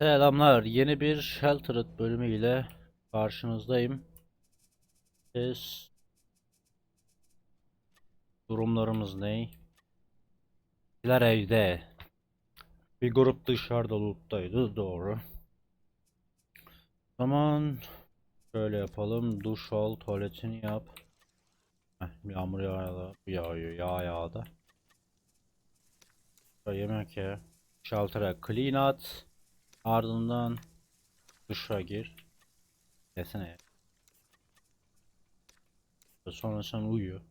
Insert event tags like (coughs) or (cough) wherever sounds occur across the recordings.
Selamlar. Yeni bir Sheltered bölümüyle karşınızdayım. Biz durumlarımız ne? Bizler evde. Bir grup dışarıda loot'taydı. Doğru. Zaman şöyle yapalım. Duş al, tuvaletini yap. Heh, yağmur yağıyor, yağıyor, yağ yağdı. Yemek ye. Shelter'a clean at. Ardından duşa gir. Desene Sonra sen uyu.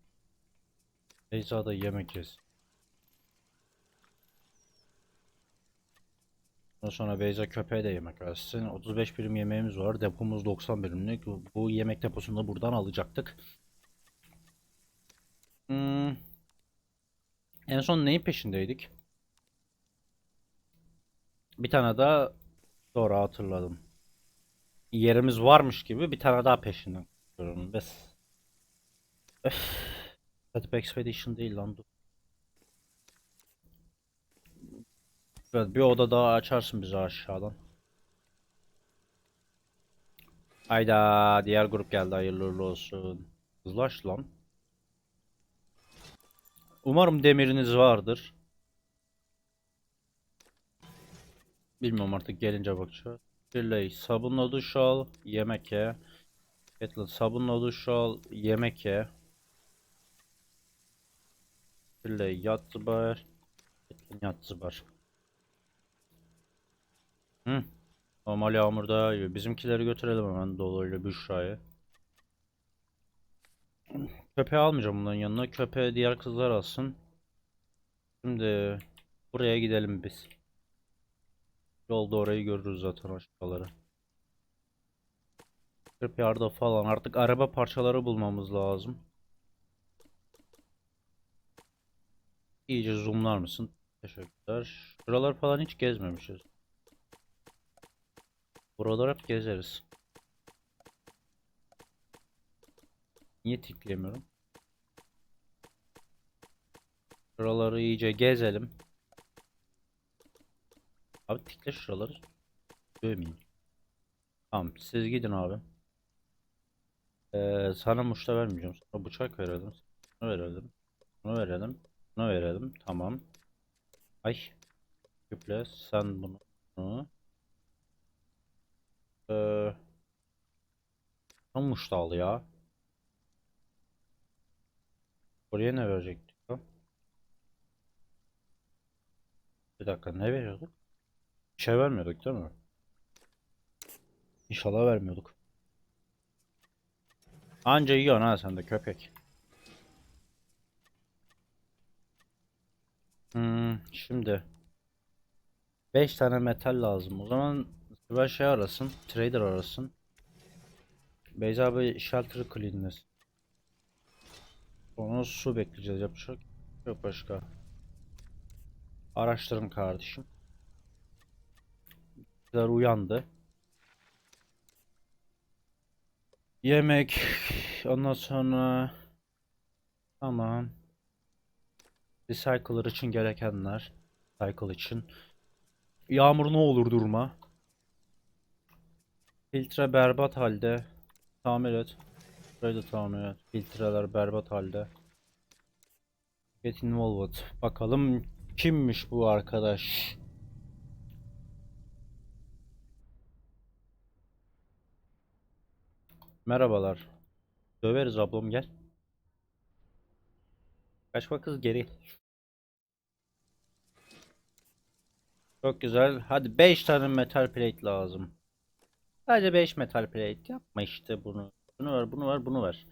Beyza da yemek yesin. Sonra Beyza köpeğe de yemek versin. 35 birim yemeğimiz var. Depomuz 90 birimlik. Bu yemek deposunu da buradan alacaktık. Hmm. En son neyin peşindeydik? Bir tane daha doğru hatırladım. Yerimiz varmış gibi bir tane daha peşinden koşuyorum. Bes. Öf. Cat Expedition değil lan dur. Evet bir oda daha açarsın bize aşağıdan. Hayda diğer grup geldi hayırlı olsun. Hızlaş lan. Umarım demiriniz vardır. Bilmiyorum artık gelince bakacağız. Birley sabunla duş al, yemek ye. Caitlyn sabunla duş al, yemek ye. Birley yat zıbar. Caitlyn yat zıbar. Hı. Normal yağmurda yağıyor. Bizimkileri götürelim hemen Dolu Büşra'yı. Köpeği almayacağım bunların yanına. Köpeği diğer kızlar alsın. Şimdi buraya gidelim biz. Yolda orayı görürüz zaten aşağıları. Scrapyard'da falan artık araba parçaları bulmamız lazım. İyice zoomlar mısın? Teşekkürler. Buralar falan hiç gezmemişiz. Buralar hep gezeriz. Niye tıklayamıyorum? Buraları iyice gezelim. Abi tıkla şuraları. Dövmeyin. Tamam siz gidin abi. Ee, sana muşta vermeyeceğim. Sana bıçak verelim. Bunu verelim. Bunu verelim. Bunu verelim. Tamam. Ay. Küple sen bunu. bunu. Ee, tam muşta al ya. Buraya ne verecektik? Bir dakika ne veriyorduk? Şey vermiyorduk değil mi? İnşallah vermiyorduk. Anca yiyorsun ha sen de köpek. Hmm, şimdi 5 tane metal lazım. O zaman Sibel şey arasın, trader arasın. Beyza abi shelter'ı cleanlesin. Sonra su bekleyeceğiz yapacak. Yok başka. Araştırın kardeşim. Bizler uyandı. Yemek. Ondan sonra tamam. Recycler için gerekenler. Cycle için. Yağmur ne olur durma. Filtre berbat halde. Tamir et. Burayı da tamir et. Filtreler berbat halde. Get involved. Bakalım kimmiş bu arkadaş? Merhabalar. Döveriz ablam gel. Kaçma kız geri. Çok güzel. Hadi 5 tane metal plate lazım. Sadece 5 metal plate yapma işte bunu. Bunu ver, bunu ver, bunu ver.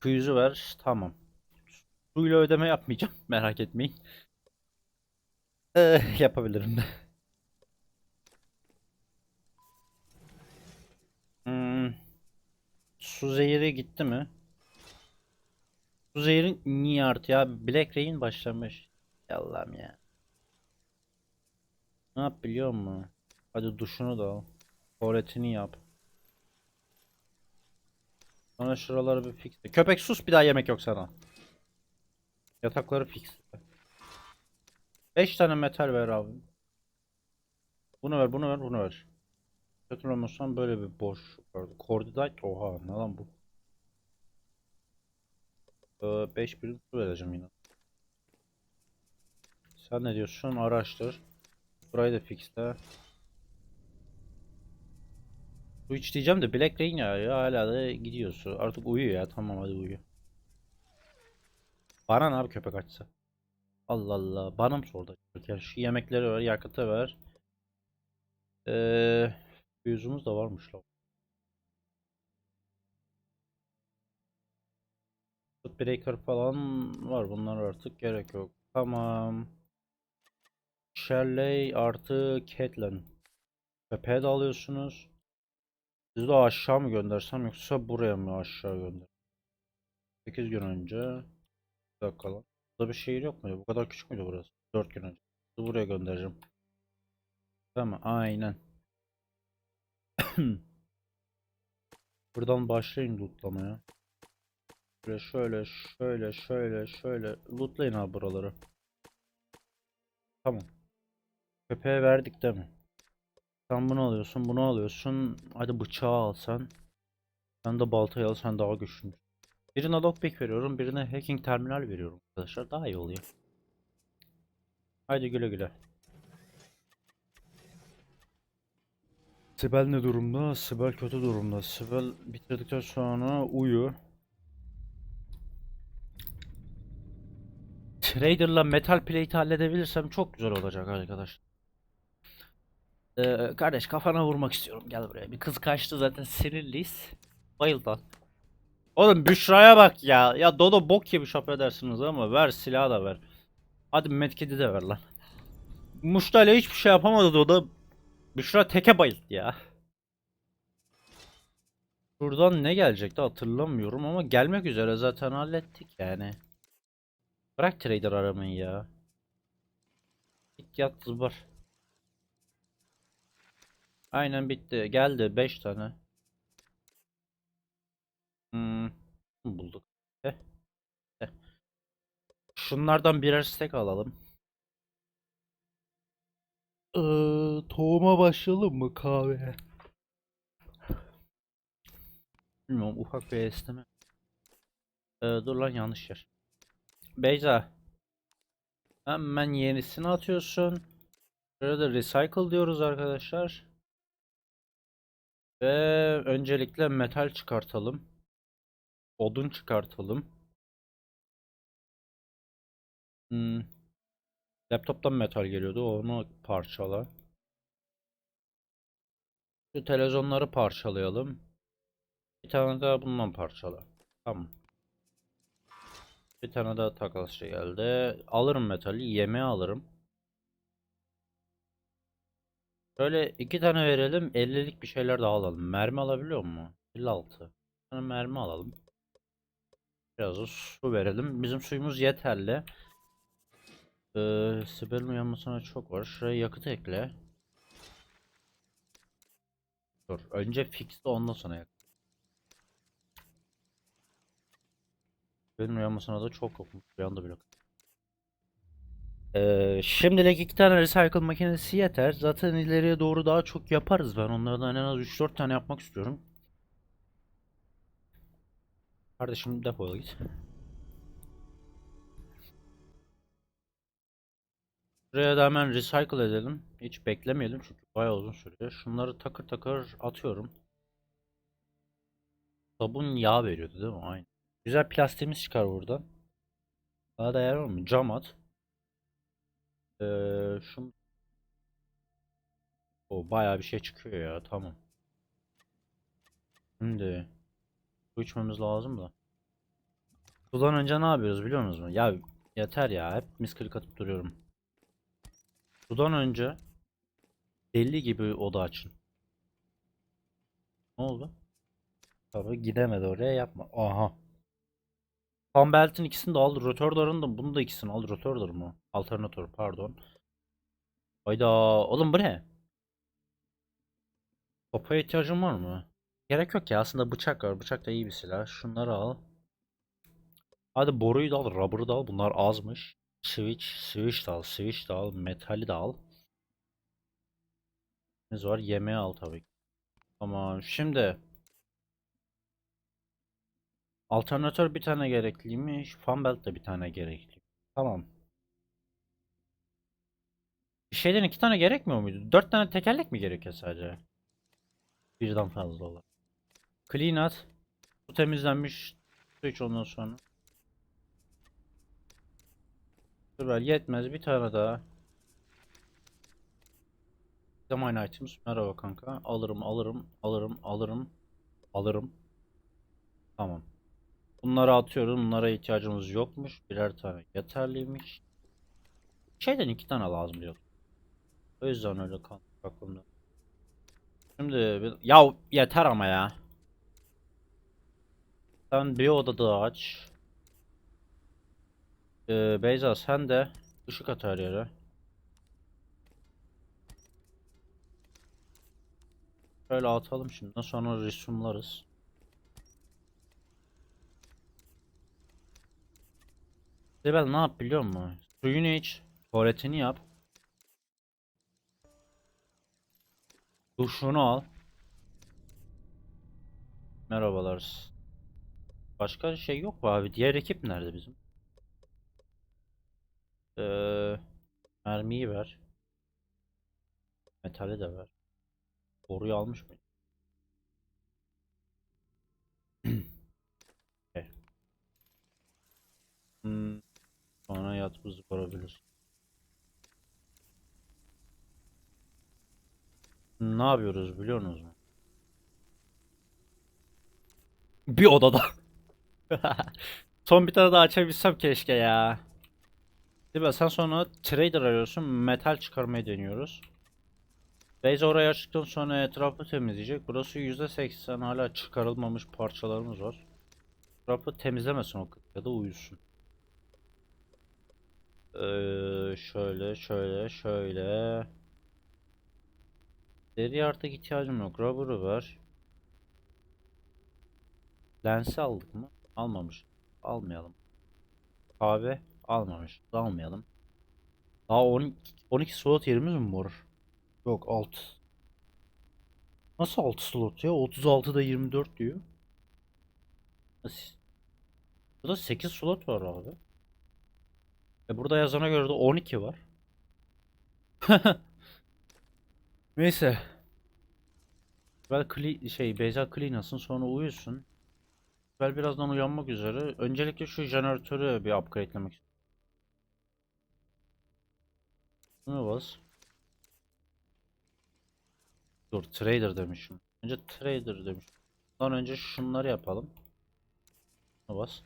Füyüzü ver. Tamam. Suyla ödeme yapmayacağım. (laughs) Merak etmeyin. Eh, yapabilirim de. Hmm. Su zehiri gitti mi? Su zehri niye artı ya? Black Rain başlamış. Ya Allah'ım ya. Ne yap biliyor musun? Hadi duşunu da al. Tuvaletini yap. Sonra şuraları bir fix. Köpek sus bir daha yemek yok sana. Yatakları fix. 5 tane metal ver abi. Bunu ver, bunu ver, bunu ver. Hatırlamıyorsam böyle bir boş vardı. Coordinate oha ne lan bu? 5 birim vereceğim yine. Sen ne diyorsun? Araştır. Burayı da fixle. Su iç diyeceğim de Black Rain ya, ya hala da gidiyor su. Artık uyuyor ya tamam hadi uyu. Bana ne abi köpek açsa. Allah Allah. Bana mı sordu? Yani şu yemekleri ver, yakıtı ver. Eee yüzümüz de varmış lan. Breaker falan var. Bunlar artık gerek yok. Tamam. Shelley artı Caitlyn. Köpeğe de alıyorsunuz. Sizi de aşağı mı göndersem yoksa buraya mı aşağı gönder? 8 gün önce. Bir dakika lan. Burada bir şehir yok muydu? Bu kadar küçük müydü burası? 4 gün önce. Buraya göndereceğim. Tamam aynen. (clears throat) Buradan başlayın lootlamaya. Şöyle şöyle şöyle şöyle şöyle lootlayın abi buraları. Tamam. Köpeğe verdik değil mi? Sen bunu alıyorsun, bunu alıyorsun. Hadi bıçağı alsan. Sen de baltayı al, sen daha güçlü. Birine lockpick veriyorum, birine hacking terminal veriyorum arkadaşlar. Daha iyi oluyor. Haydi güle güle. Sibel ne durumda? Sibel kötü durumda. Sibel bitirdikten sonra uyu. Trader'la metal plate halledebilirsem çok güzel olacak arkadaş. Ee, kardeş kafana vurmak istiyorum. Gel buraya. Bir kız kaçtı zaten sinirliyiz. Bayıldı. Oğlum Büşra'ya bak ya. Ya Dodo bok yemiş affedersiniz ama ver silahı da ver. Hadi medkit'i de ver lan. Muşta ile hiçbir şey yapamadı Dodo. Büşra teke bayıldı ya. Şuradan ne gelecekti hatırlamıyorum ama gelmek üzere zaten hallettik yani. Bırak trader aramayı ya. Git yat zıbar. Aynen bitti. Geldi 5 tane. Hmm, bulduk. Heh. Heh. Şunlardan birer stack alalım. Ee, tohuma başlayalım mı kahve? Bilmiyorum ufak bir esneme. Ee, dur lan yanlış yer. Beyza. Hemen yenisini atıyorsun. Şurada recycle diyoruz arkadaşlar. Ve öncelikle metal çıkartalım. Odun çıkartalım. Hmm. Laptoptan metal geliyordu. Onu parçala. Şu televizyonları parçalayalım. Bir tane daha bundan parçala. Tamam. Bir tane daha takasçı geldi. Alırım metali. Yemeği alırım. Şöyle iki tane verelim. 50'lik bir şeyler daha alalım. Mermi alabiliyor mu? 56. Bir tane mermi alalım. Biraz da su verelim. Bizim suyumuz yeterli. Ee, Sibel'in uyanmasına çok var. Şuraya yakıt ekle. Dur. Önce fixle ondan sonra yakıt. Benim uyanmasına da çok yokmuş. Bir anda bile. Ee, şimdilik iki tane recycle makinesi yeter. Zaten ileriye doğru daha çok yaparız ben. Onlardan en az 3-4 tane yapmak istiyorum. Kardeşim depoya git. Buraya da hemen recycle edelim. Hiç beklemeyelim çünkü bayağı uzun sürüyor. Şunları takır takır atıyorum. Sabun yağ veriyordu değil mi? Aynen. Güzel plastiğimiz çıkar buradan. Daha da yer var mı? Cam at. Ee, şun... O bayağı bir şey çıkıyor ya. Tamam. Şimdi su içmemiz lazım da. Sudan önce ne yapıyoruz biliyor musunuz? Ya yeter ya. Hepimiz kırık atıp duruyorum. Sudan önce deli gibi oda açın. Ne oldu? Tabii gidemedi oraya yapma. Aha. Fan ikisini de al. Rotorların da bunu da ikisini al. Rotorlar mı? Alternatör pardon. Hayda. Oğlum bu ne? Topaya ihtiyacın var mı? Gerek yok ya. Aslında bıçak var. Bıçak da iyi bir silah. Şunları al. Hadi boruyu da al. Rubber'ı da al. Bunlar azmış. Switch. Switch de al. Switch de al. Metali de al. Var. Yemeği al tabii. Tamam. Şimdi alternatör bir tane gerekliymiş. Fan belt de bir tane gerekli. Tamam. Bir şeyden iki tane gerekmiyor muydu? Dört tane tekerlek mi gerekiyor sadece? Birden fazla olan. Clean at. Bu temizlenmiş. Su iç ondan sonra. Süper yetmez bir tane daha. Zaman items. Merhaba kanka. Alırım alırım alırım alırım alırım. Tamam. Bunları atıyorum. Bunlara ihtiyacımız yokmuş. Birer tane yeterliymiş. Şeyden iki tane lazım diyor. O yüzden öyle kaldı aklımda. Şimdi ya yeter ama ya. Sen bir oda daha aç. Ee, Beyza sen de ışık at her yere. Şöyle atalım şimdi. Sonra resimlarız. Sibel ne yap biliyor musun? Suyunu iç. Tuvaletini yap. Duşunu al. Merhabalar. Başka şey yok mu abi? Diğer ekip nerede bizim? Ee, mermiyi ver. Metali de ver. Boruyu almış mı? Okay. (clears throat) Hmm, sonra yat buzu kurabilir. Ne yapıyoruz biliyor musunuz mu? Bir odada. (laughs) Son bir tane daha açabilsem keşke ya. Değil mi? Sen sonra trader arıyorsun. Metal çıkarmayı deniyoruz. Base oraya açtıktan sonra etrafı temizleyecek. Burası %80 hala çıkarılmamış parçalarımız var. Etrafı temizlemesin o ya da uyusun. Ee, şöyle şöyle şöyle. Deri artık ihtiyacım yok. Rubber'ı ver. Lensi aldık mı? Almamış. Almayalım. Kahve almamış. Almayalım. Daha 12, 12 slot yerimiz mi var? Yok 6. Nasıl 6 slot ya? 36'da 24 diyor. Nasıl? Burada 8 slot var abi. E burada yazana göre de 12 var. (laughs) Neyse. Ben kli şey Beyza cleanasın sonra uyusun. Ben birazdan uyanmak üzere. Öncelikle şu jeneratörü bir upgrade'lemek istiyorum. Şuna bas. Dur trader demişim. Önce trader demişim. Ondan önce şunları yapalım. Şuna bas.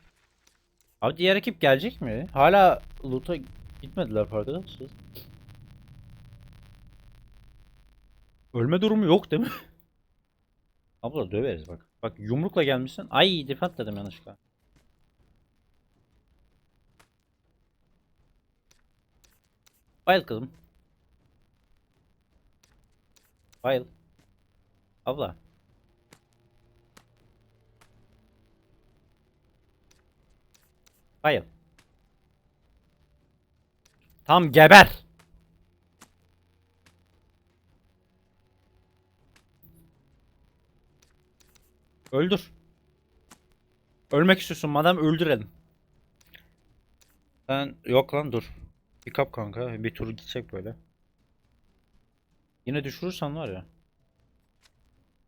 Abi diğer ekip gelecek mi? Hala loot'a gitmediler farkında mısınız? Ölme durumu yok değil mi? (laughs) Abla döveriz bak. Bak yumrukla gelmişsin. Ay defat dedim yanlışlıkla. Bayıl kızım. Bayıl. Abla. Bayıl. Tam geber. Öldür. Ölmek istiyorsun madem öldürelim. Sen yok lan dur. Bir kap kanka bir tur gidecek böyle. Yine düşürürsen var ya.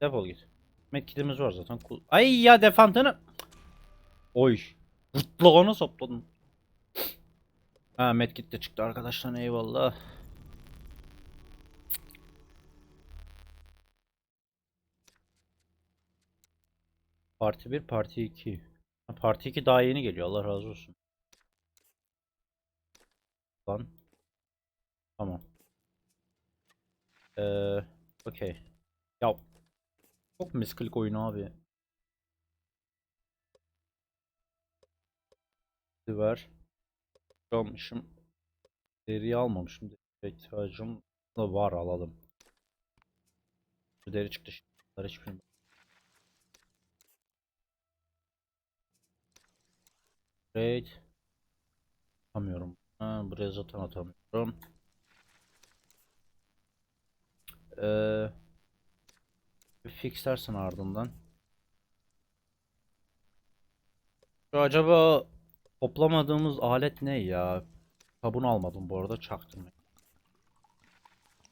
Defol git. Medkitimiz var zaten. Ay ya defantını. Oy. Gırtlağına sapladım. Ha medkit de çıktı arkadaşlar eyvallah. Parti 1, parti 2. Ha, Parti 2 daha yeni geliyor. Allah razı olsun. Lan. Tamam. Ee, okey. Ya çok misklik oyunu abi. Ver. Almışım. Deri almamışım. Deri da var alalım. Şu deri çıktı şimdi. Bunlar hiçbir şey Trade. Atamıyorum. Ha, buraya zaten atamıyorum. Ee, fixlersin ardından. Şu acaba toplamadığımız alet ne ya? Sabun almadım bu arada çaktım.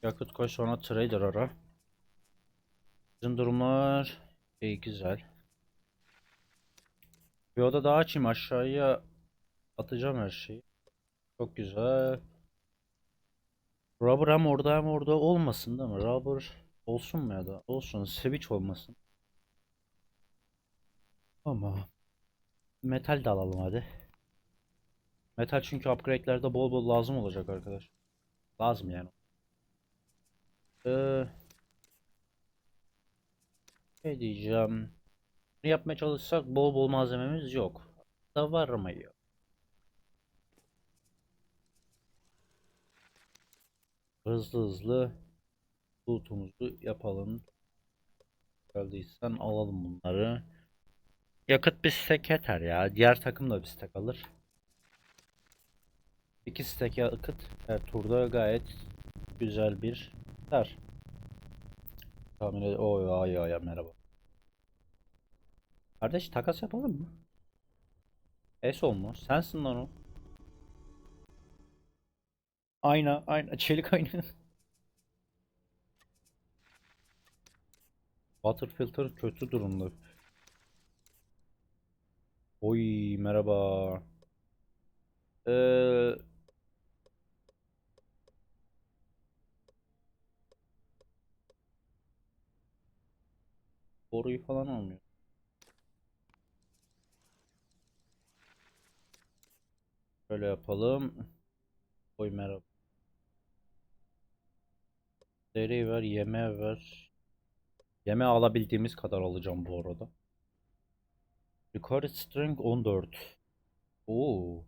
Yakıt koy sonra trader ara. Bizim durumlar iyi güzel. Bir oda daha açayım aşağıya atacağım her şeyi. Çok güzel. Rubber hem orada hem orada olmasın değil mi? Rubber olsun mu ya da olsun. Switch olmasın. Ama metal de alalım hadi. Metal çünkü upgrade'lerde bol bol lazım olacak arkadaş. Lazım yani. Ee, ne diyeceğim? Bunu yapmaya çalışsak bol bol malzememiz yok. Da var mı yok? Hızlı hızlı loot'umuzu yapalım. Geldiysen alalım bunları. Yakıt bir stack yeter ya. Diğer takım da bir stack alır. İki stack yakıt her turda gayet güzel bir ter. Tahmin ed- Oy ay ay merhaba. Kardeş takas yapalım mı? Eso mu? Sensin lan o. Ayna, ayna, çelik ayna. (laughs) Water filter kötü durumda. Oy merhaba. Ee, boruyu falan almıyor. Şöyle yapalım. Oy merhaba. Deri ver, yeme ver. Yeme alabildiğimiz kadar alacağım bu arada. Recorded string 14. Oo.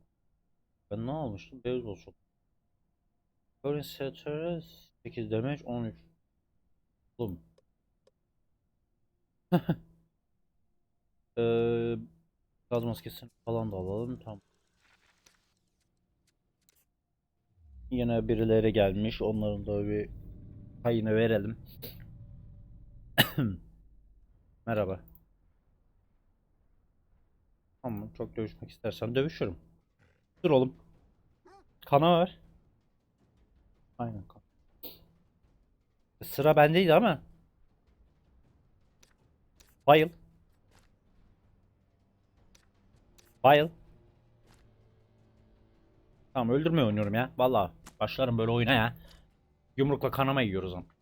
Ben ne almıştım? Beyzbol sopa. Current setter 8 damage 13. Oğlum. (laughs) Eee gaz maskesini falan da alalım. Tamam. Yine birileri gelmiş. Onların da bir payını verelim. (coughs) Merhaba. Tamam, çok dövüşmek istersen dövüşürüm. Dur oğlum. Kana ver. Aynen kan. Sıra bendeydi ama. Bayıl. Bayıl. Tamam öldürmeye oynuyorum ya. Vallahi başlarım böyle oyuna ya. Yumrukla kanama yiyoruz ama.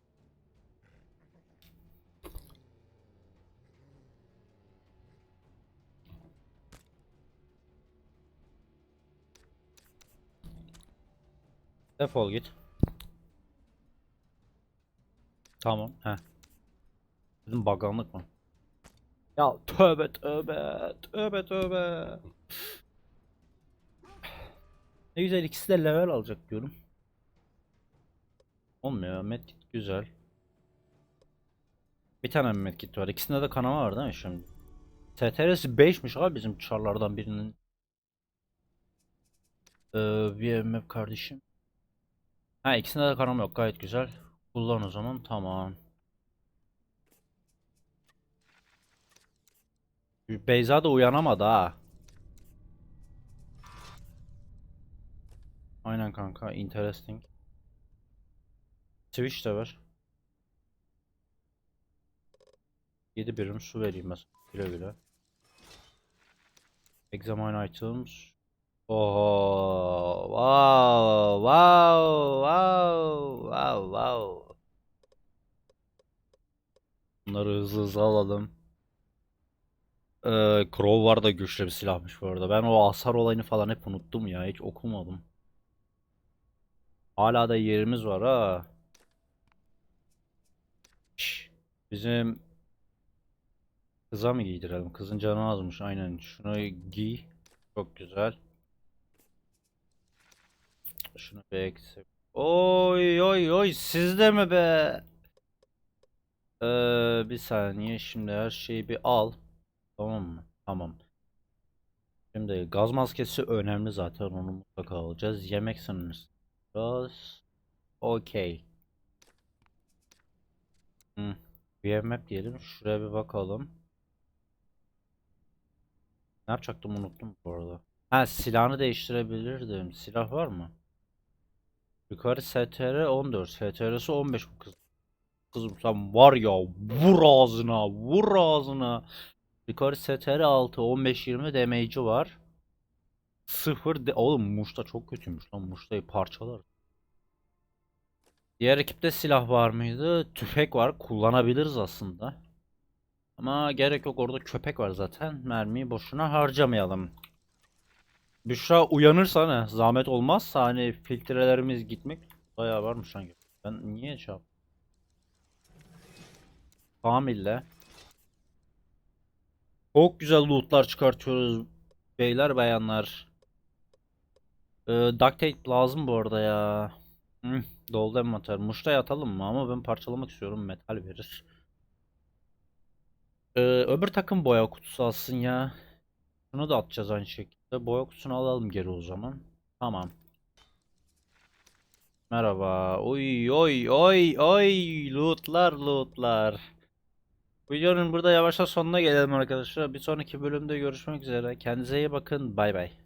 Defol git. Tamam. He. Dedim baganlık mı? Ya tövbe tövbe. Tövbe tövbe. Ne güzel ikisi de level alacak diyorum. Olmuyor. Medkit güzel. Bir tane medkit var. İkisinde de kanama var değil mi şimdi? TTR'si 5'miş abi bizim çarlardan birinin. Ee, VMF kardeşim. Ha ikisinde de kanama yok. Gayet güzel. Kullan o zaman. Tamam. Beyza da uyanamadı ha. Aynen kanka. Interesting. Switch de var. 7 birim su vereyim mesela. Güle güle. Examine items. Oho. Wow. Wow. Wow. Wow. Wow. Bunları hızlı hızlı alalım. Ee, Crowbar da güçlü bir silahmış bu arada. Ben o hasar olayını falan hep unuttum ya. Hiç okumadım. Hala da yerimiz var ha. Bizim kıza mı giydirelim? Kızın canı azmış aynen. Şunu giy. Çok güzel. Şunu bir eksik. Oy oy oy sizde mi be? Ee, bir saniye şimdi her şeyi bir al. Tamam mı? Tamam. Şimdi gaz maskesi önemli zaten onu mutlaka alacağız. Yemek sınırı. Okey. Hı. VMAP diyelim. Şuraya bir bakalım. Ne yapacaktım unuttum bu arada. Ha silahını değiştirebilirdim. Silah var mı? Yukarı STR 14. STR'si 15 bu kız. Kızım sen var ya vur ağzına vur ağzına. Yukarı STR 6 15-20 damage'i var. 0 de oğlum Muş'ta çok kötüymüş lan Muş'tayı parçalar. Diğer ekipte silah var mıydı? Tüfek var. Kullanabiliriz aslında. Ama gerek yok orada köpek var zaten. Mermiyi boşuna harcamayalım. Büşra uyanırsa ne? Zahmet olmazsa hani filtrelerimiz gitmek bayağı varmış sanki. Ben niye şey yaptım? Kamille. Çok güzel lootlar çıkartıyoruz beyler bayanlar. Ee, duct tape lazım bu arada ya. Hı, doldu envanter. Muşta yatalım mı? Ama ben parçalamak istiyorum. Metal verir. Ee, öbür takım boya kutusu alsın ya. Şunu da atacağız aynı şekilde. Boya kutusunu alalım geri o zaman. Tamam. Merhaba. Oy oy oy oy. Lootlar lootlar. Videonun burada yavaştan sonuna gelelim arkadaşlar. Bir sonraki bölümde görüşmek üzere. Kendinize iyi bakın. Bay bay.